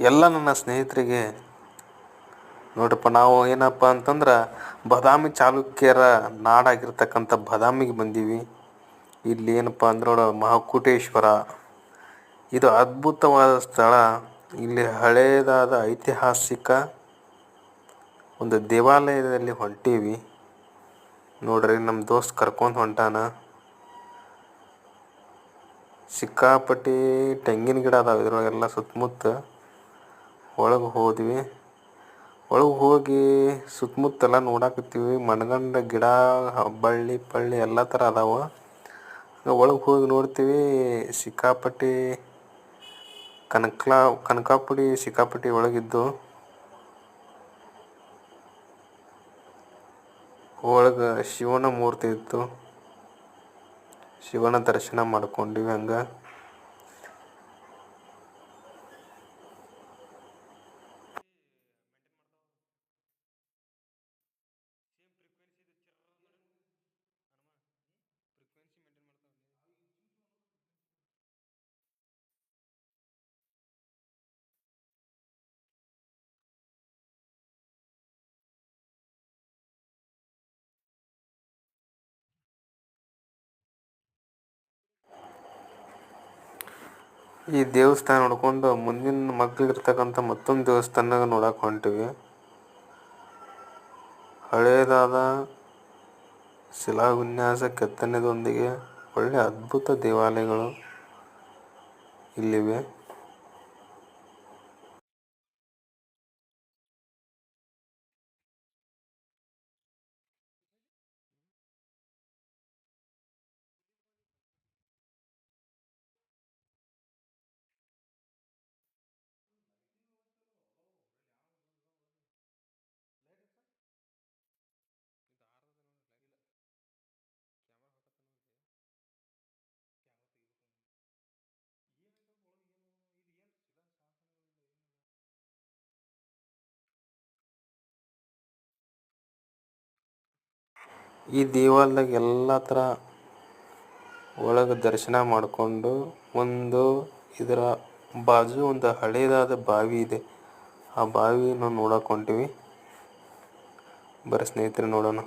ಎಲ್ಲ ನನ್ನ ಸ್ನೇಹಿತರಿಗೆ, ನೋಡಪ್ಪ, ನಾವು ಏನಪ್ಪ ಅಂತಂದ್ರೆ, ಬಾದಾಮಿ ಚಾಲುಕ್ಯರ ನಾಡಾಗಿರ್ತಕ್ಕಂಥ ಬದಾಮಿಗೆ ಬಂದೀವಿ. ಇಲ್ಲಿ ಏನಪ್ಪ ಅಂದ್ರೆ, ನೋಡ, ಮಹಾಕೂಟೇಶ್ವರ. ಇದು ಅದ್ಭುತವಾದ ಸ್ಥಳ. ಇಲ್ಲಿ ಹಳೆಯದಾದ ಐತಿಹಾಸಿಕ ಒಂದು ದೇವಾಲಯದಲ್ಲಿ ಹೊಂಟೀವಿ. ನೋಡ್ರಿ ನಮ್ಮ ದೋಸ್ತ್ ಕರ್ಕೊಂಡು ಹೊಂಟಾನ. ಸಿಕ್ಕಾಪಟ್ಟಿ ತೆಂಗಿನ ಗಿಡ ಅದಾವೆ ಇದ್ರೊಳಗೆಲ್ಲ ಸುತ್ತಮುತ್ತ ಒಳಗೆ ಹೋದ್ವಿ. ಒಳಗೆ ಹೋಗಿ ಸುತ್ತಮುತ್ತೆಲ್ಲ ನೋಡಾಕತ್ತೀವಿ. ಮಣ್ಗಂಡ ಗಿಡ, ಬಳ್ಳಿ, ಪಳ್ಳಿ ಎಲ್ಲ ಥರ ಅದಾವ. ಒಳಗೆ ಹೋಗಿ ನೋಡ್ತೀವಿ, ಸಿಕ್ಕಾಪಟ್ಟಿ ಕನಕ್ಲಾ, ಕನಕಾಪುಡಿ ಸಿಕ್ಕಾಪಟ್ಟಿ ಒಳಗಿದ್ದು. ಒಳಗೆ ಶಿವನ ಮೂರ್ತಿ ಇತ್ತು. ಶಿವನ ದರ್ಶನ ಮಾಡ್ಕೊಂಡ್ವಿ ಹಂಗೆ. ಈ ದೇವಸ್ಥಾನ ನೋಡ್ಕೊಂಡು ಮುಂದಿನ ಮಗ್ಗಲಿರ್ತಕ್ಕಂಥ ಮತ್ತೊಂದು ದೇವಸ್ಥಾನ ನೋಡಕ್ಕೆ ಹೊಂಟಿವಿ. ಹಳೇದಾದ ಶಿಲಾವಿನ್ಯಾಸ ಕೆತ್ತನೆದೊಂದಿಗೆ ಒಳ್ಳೆ ಅದ್ಭುತ ದೇವಾಲಯಗಳು ಇಲ್ಲಿವೆ. ಈ ದೇವಾಲಯದಾಗ ಎಲ್ಲ ಥರ ಒಳಗೆ ದರ್ಶನ ಮಾಡಿಕೊಂಡು ಒಂದು ಇದರ ಬಾಜು ಒಂದು ಹಳೆಯದಾದ ಬಾವಿ ಇದೆ. ಆ ಬಾವಿನ ನೋಡಕ್ ಹೊಂಟಿವಿ. ಬರ್ರಿ ಸ್ನೇಹಿತರೆ, ನೋಡೋಣ.